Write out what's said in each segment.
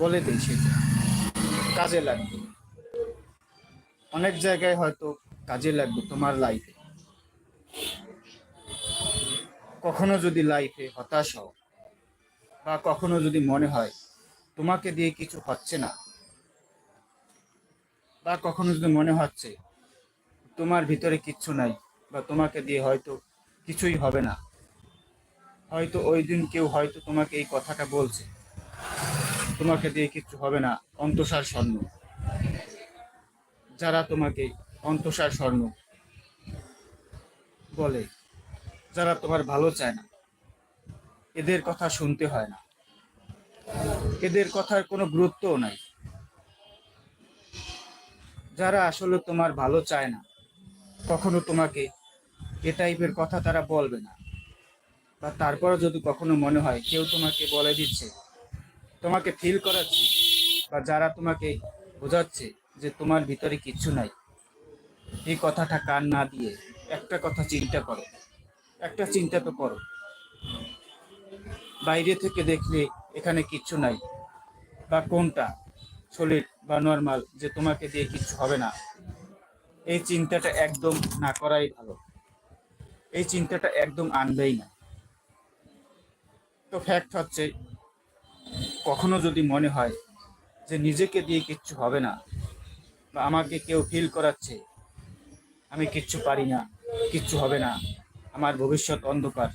বলে দিই কাজে লাগবে। অনেক জায়গায় হয়তো কাজে লাগবে তোমার লাইফে কখনো যদি লাইফে হতাশ হও বা কখনো যদি মনে হয় তোমাকে দিয়ে কিছু হচ্ছে না বা কখনো যদি মনে হচ্ছে তোমার ভিতরে কিচ্ছু নাই বা তোমাকে দিয়ে হয়তো কিছুই হবে না, হয়তো ওই দিন কেউ হয়তো তোমাকে এই কথাটা বলছে। তোমাকে দিয়ে কিচ্ছু হবে না, অন্তসার স্বর্ণ। যারা তোমাকে অন্তসার স্বর্ণ বলে, যারা তোমার ভালো চায় না, এদের কথা শুনতে হয় না। এদের কথার কোনো গুরুত্বও নাই। যারা আসলে তোমার ভালো চায় না, কখনো তোমাকে এ টাইপের কথা তারা বলবে না। বা তারপরে যদি কখনো মনে হয়, কেউ তোমাকে বলে দিচ্ছে তোমাকে ফিল করাচ্ছে বা যারা তোমাকে বোঝাচ্ছে যে তোমার ভিতরে কিচ্ছু নাই, এই কথাটা কান না দিয়ে একটা কথা চিন্তা করো। একটা চিন্তা তো করো। বাইরে থেকে দেখলে এখানে কিচ্ছু নাই বা কোনটা সলিড বা নর্মাল যে তোমাকে দিয়ে কিচ্ছু হবে না। এই চিন্তাটা একদম না করাই ভালো। এই চিন্তাটা একদম আনবেই না। তো ফ্যাক্ট হচ্ছে কখনো যদি মনে হয় যে নিজেকে দিয়ে কিচ্ছু হবে না বা আমাকে কেউ ফিল করাচ্ছে, আমি কিচ্ছু পারি না, কিচ্ছু হবে না, আমার ভবিষ্যৎ অন্ধকার,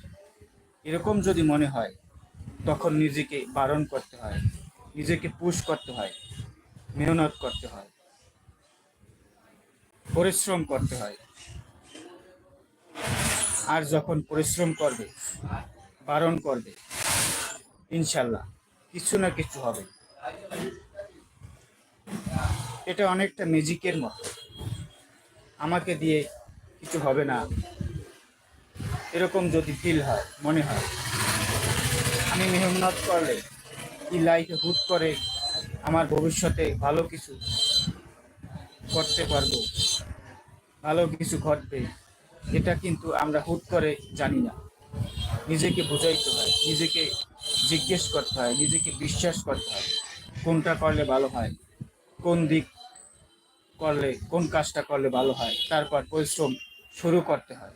এরকম যদি মনে হয়, তখন নিজেকে বারণ করতে হয়, নিজেকে পুশ করতে হয়, মেহনত করতে হয়, পরিশ্রম করতে হয়। আর যখন পরিশ্রম করবে, বারণ করবে, ইনশাল্লাহ। কিছু না কিছু হবে। এটা অনেকটা ম্যাজিকের মতো। আমাকে দিয়ে কিছু হবে না। এরকম যদি ফিল হয়, মনে হয়। আমি মেহনত করলে, কি লাইফে হুট করে আমার ভবিষ্যতে ভালো কিছু করতে পারব, ভালো কিছু ঘটবে, এটা কিন্তু আমরা হুট করে জানি না। নিজেকে বোঝাইতে হয়, নিজেকে জিজ্ঞেস করতে হয়, নিজেকে বিশ্বাস করতে হয়, কোনটা করলে ভালো হয়, কোন দিক করলে, কোন কাজটা করলে ভালো হয়, তারপর পরিশ্রম শুরু করতে হয়।